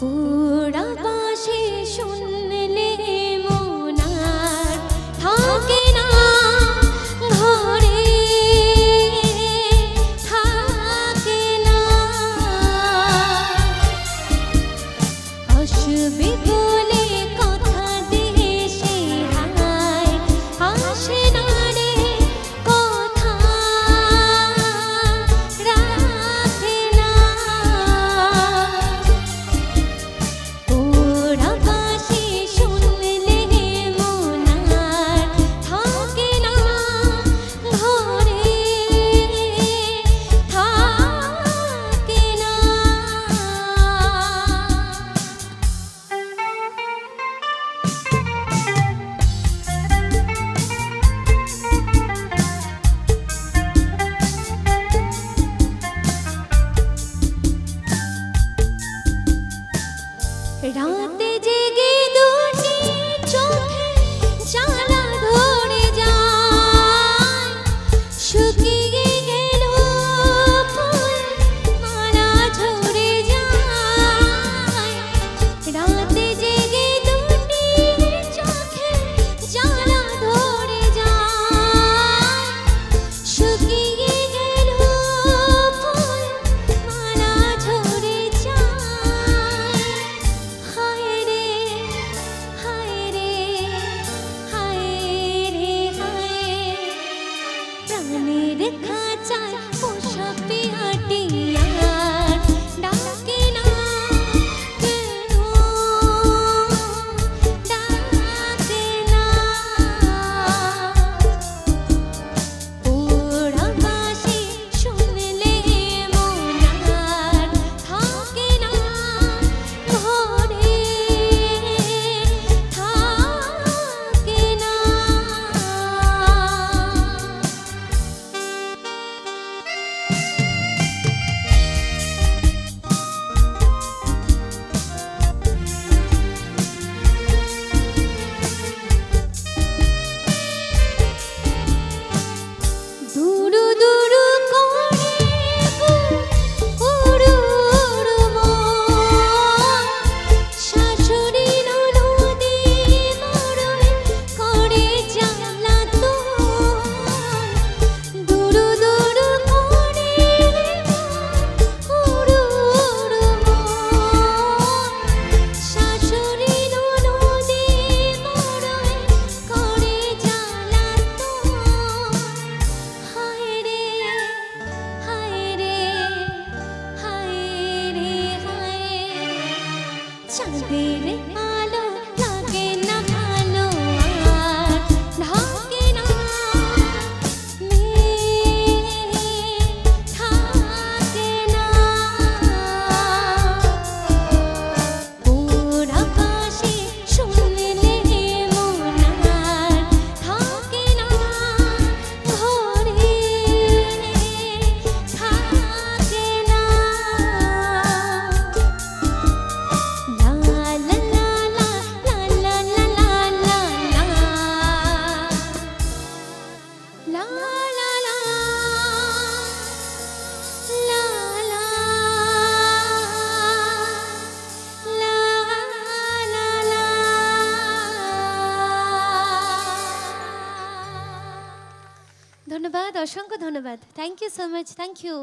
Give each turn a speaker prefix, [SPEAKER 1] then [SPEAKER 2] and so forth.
[SPEAKER 1] পুরা পাশে শুনলে মোনার থাকে না ঘরে থাকে না। আসবে मेरे ধন্যবাদ অসংখ্য ধন্যবাদ। Thank you so much thank you